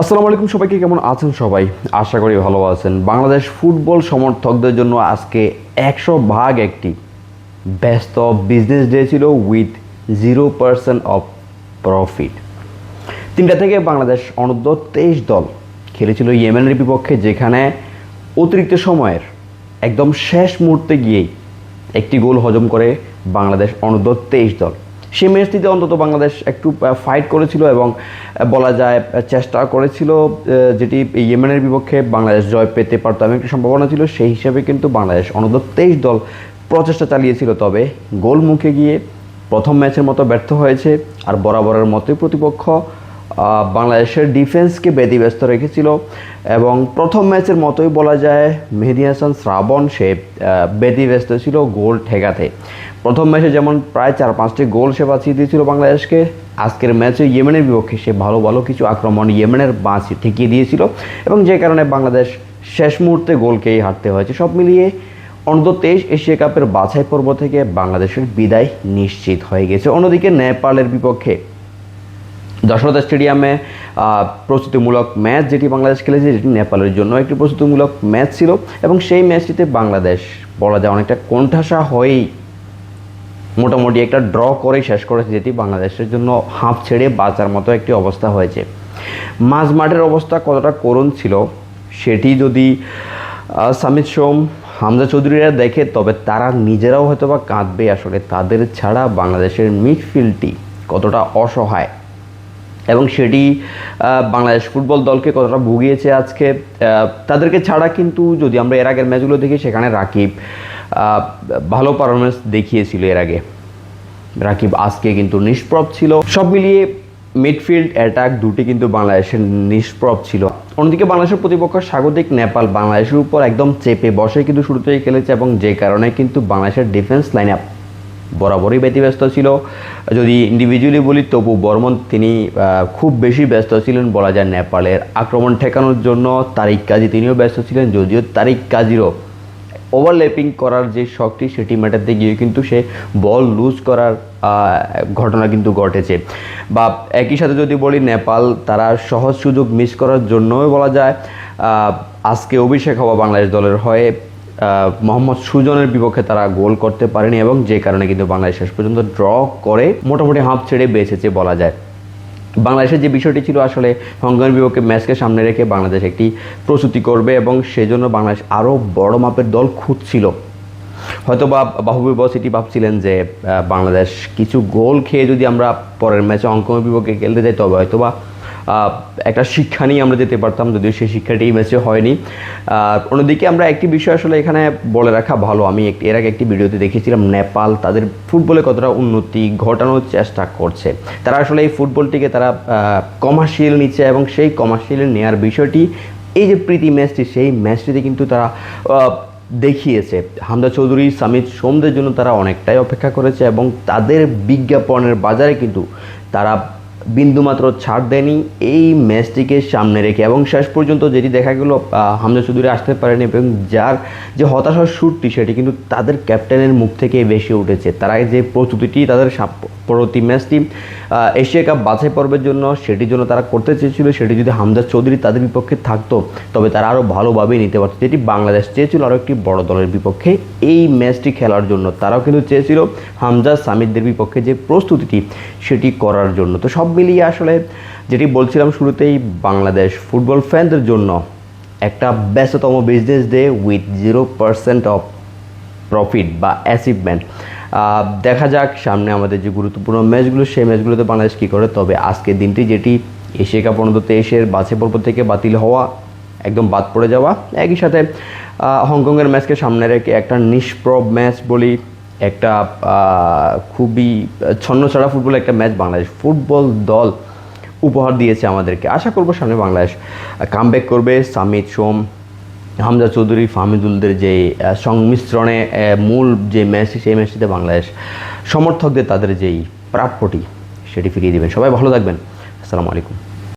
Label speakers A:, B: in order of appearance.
A: আসসালামু আলাইকুম, সবাইকে কেমন আছেন সবাই? আশা করি ভালো আছেন। বাংলাদেশ ফুটবল সমর্থকদের জন্য আজকে একশো ভাগ একটি ব্যস্ত বিজনেস ডে ছিল with zero percent of profit তিনটা থেকে বাংলাদেশ অনূর্ধ্ব তেইশ দল খেলেছিল ইয়েমেনের বিপক্ষে, যেখানে অতিরিক্ত সময়ের একদম শেষ মুহূর্তে গিয়েই একটি গোল হজম করে বাংলাদেশ অনূর্ধ্ব তেইশ দল। সেই ম্যাচটিতে অন্তত বাংলাদেশ একটু ফাইট করেছিল এবং বলা যায় চেষ্টা করেছিল যেটি ইয়েমেনের বিপক্ষে বাংলাদেশ জয় পেতে পারত এমন একটি সম্ভাবনা ছিল। সেই হিসাবে কিন্তু বাংলাদেশ অনূর্ধ্ব তেইশ দল প্রচেষ্টা চালিয়েছিল। তবে গোল মুখে গিয়ে প্রথম ম্যাচের মতো ব্যর্থ হয়েছে। আর বরাবরের মতোই প্রতিপক্ষ বাংলাদেশের ডিফেন্সকে ব্যতিব্যস্ত রেখেছিল এবং প্রথম ম্যাচের মতোই বলা যায় মেহেদি হাসান শ্রাবণ সে ব্যতিব্যস্ত ছিল গোল ঠেকাতে। প্রথম ম্যাচে যেমন প্রায় চার পাঁচটি গোল সে বাঁচিয়ে দিয়েছিল বাংলাদেশকে, আজকের ম্যাচে ইয়েমেনের বিপক্ষে সে ভালো ভালো কিছু আক্রমণ ইয়েমেনের বাঁচি ঠেকিয়ে দিয়েছিল এবং যে কারণে বাংলাদেশ শেষ মুহূর্তে গোলকেই হারতে হয়েছে। সব মিলিয়ে অনূর্ধ্ব তেইশ এশিয়া কাপের বাছাই পর্ব থেকে বাংলাদেশের বিদায় নিশ্চিত হয়ে গেছে। অন্যদিকে নেপালের বিপক্ষে যশোদা স্টেডিয়ামে প্রস্তুতিমূলক ম্যাচ যেটি বাংলাদেশ খেলেছে, যেটি নেপালের জন্য একটি প্রস্তুতিমূলক ম্যাচ ছিল এবং সেই ম্যাচটিতে বাংলাদেশ, বলা যায় অনেকটা কোণঠাসা হয়েই মোটামুটি একটা ড্র করে শেষ করেছে, যেটি বাংলাদেশের জন্য হাঁপ ছেড়ে বাঁচার মতো একটি অবস্থা হয়েছে। মাঝ মাঠের অবস্থা কতটা করুণ ছিল, সেটি যদি সামিদ সোম, হামজা চৌধুরীরা দেখে, তবে তারা নিজেরাও হয়তো বা কাঁদবে। আসলে তাদের ছাড়া বাংলাদেশের মিডফিল্ডটি কতটা অসহায়। এবং সেটি বাংলাদেশ ফুটবল দলকে কতটা ভুগিয়েছে আজকে তাদেরকে ছাড়া কিন্তু যদি আমরা এর আগের ম্যাচগুলো দেখি, সেখানে রাকিব ভালো পারফরমেন্স দেখিয়েছিল এর আগে। রাকিব আজকে কিন্তু নিষ্প্রভ ছিল। সব মিলিয়ে মিডফিল্ড অ্যাটাক দুটি কিন্তু বাংলাদেশের নিষ্প্রভ ছিল। অন্যদিকে বাংলাদেশের প্রতিপক্ষ স্বাগতিক নেপাল বাংলাদেশের উপর একদম চেপে বসে কিন্তু শুরু শুরুতেই খেলেছে এবং যে কারণে কিন্তু বাংলাদেশের ডিফেন্স লাইন আপ বরাবরই ব্যতিব্যস্ত ছিল। যদি ইন্ডিভিজুয়ালি বলি, তবু বর্মন তিনি খুব বেশি ব্যস্ত ছিলেন বলা যায় নেপালের আক্রমণ ঠেকানোর জন্য। তারিক কাজী তিনিও ব্যস্ত ছিলেন, যদিও তারিক কাজীরও ওভারল্যাপিং করার যে শখটি সেটি মেটাতে গিয়ে কিন্তু সে বল লুজ করার ঘটনা কিন্তু ঘটেছে। বা একই সাথে যদি বলি, নেপাল তারা সহজ সুযোগ মিস করার জন্যও বলা যায় আজকে অভিষেক হওয়া বাংলাদেশ দলের হয়ে মোহাম্মদ সুজনের বিপক্ষে তারা গোল করতে পারেনি এবং যে কারণে কিন্তু বাংলাদেশ শেষ পর্যন্ত ড্র করে মোটামুটি হাঁপ ছেড়ে বেঁচেছে বলা যায়। বাংলাদেশের যে বিষয়টি ছিল আসলে হংকংয়ের বিপক্ষে ম্যাচকে সামনে রেখে বাংলাদেশ একটি প্রস্তুতি করবে এবং সেজন্য বাংলাদেশ আরও বড় মাপের দল খুঁজছিল। হয়তো বা বাহুবী বস এটি ভাবছিলেন যে বাংলাদেশ কিছু গোল খেয়ে যদি আমরা পরের ম্যাচে হংকংয়ের বিপক্ষে খেলতে যাই, তবে হয়তো বা একটা শিক্ষা নিয়ে আমরা যেতে পারতাম, যদিও সেই শিক্ষাটি এই ম্যাচে হয়নি। অন্যদিকে আমরা একটি বিষয় আসলে এখানে বলে রাখা ভালো। আমি এর আগে একটি ভিডিওতে দেখেছিলাম, নেপাল তাদের ফুটবলে কতটা উন্নতি ঘটানোর চেষ্টা করছে। তারা আসলে এই ফুটবলটিকে তারা কমার্শিয়াল নিচ্ছে এবং সেই কমার্শিয়াল নেওয়ার বিষয়টি, এই যে প্রীতি ম্যাচটি, সেই ম্যাচটিতে কিন্তু তারা দেখিয়েছে। হামদা চৌধুরী সামিদ সোমদের জন্য তারা অনেকটাই অপেক্ষা করেছে এবং তাদের বিজ্ঞাপনের বাজারে কিন্তু তারা বিন্দুমাত্র ছাড় দেয়নি। এই ম্যাচটিকে সামনে রেখে এবং শেষ পর্যন্ত যেটি দেখা গেল হামজা চৌধুরী আসতে পারেনি এবং যার যে হতাশার সুরটি সেটি কিন্তু তাদের ক্যাপ্টেনের মুখ থেকে বেশি উঠেছে। তারা যে প্রস্তুতিটি তাদের পরবর্তী ম্যাচটি এশিয়া কাপ বাছাই পর্বের জন্য সেটির জন্য তারা করতে চেয়েছিল। সেটি যদি হামজা চৌধুরী তাদের বিপক্ষে থাকতো, তবে তারা আরও ভালোভাবেই নিতে পারত। যেটি বাংলাদেশ চেয়েছিল আরও একটি বড় দলের বিপক্ষে। এই ম্যাচটি খেলার জন্য তারাও কিন্তু চেয়েছিল হামজা সামিদদের বিপক্ষে যে প্রস্তুতিটি সেটি করার জন্য। তো সব মিলিয়ে আসলে যেটি বলছিলাম শুরুতেই, বাংলাদেশ ফুটবল ফ্যানদের জন্য একটা ব্যস্ততম business day with zero percent of profit বা অ্যাচিভমেন্ট দেখা যাক সামনে আমাদের যে গুরুত্বপূর্ণ ম্যাচগুলো, সেই ম্যাচগুলোতে বাংলাদেশ কী করে তবে আজকের দিনটি যেটি এশিয়া কাপ অনূর্ধ্ব তেইশের বাছাই পর্ব থেকে বাতিল হওয়া, একদম বাদ পড়ে যাওয়া, একই সাথে হংকংয়ের ম্যাচকে সামনে রেখে একটা নিষ্প্রভ ম্যাচ বলি, একটা খুবই ছন্ন ছাড়া ফুটবল একটা ম্যাচ বাংলাদেশ ফুটবল দল উপহার দিয়েছে আমাদেরকে। আশা করব সামনে বাংলাদেশ কামব্যাক করবে, সামিদ, সোম হামজা চৌধুরী, ফাহমিদুলদের যে সংমিশ্রণে মূল যে ম্যাচটি সেই ম্যাচটিতে বাংলাদেশ সমর্থকদের তাদের যেই প্রাপ্যটি, সেটি ফিরিয়ে দেবেন। সবাই ভালো থাকবেন। আসসালামু আলাইকুম।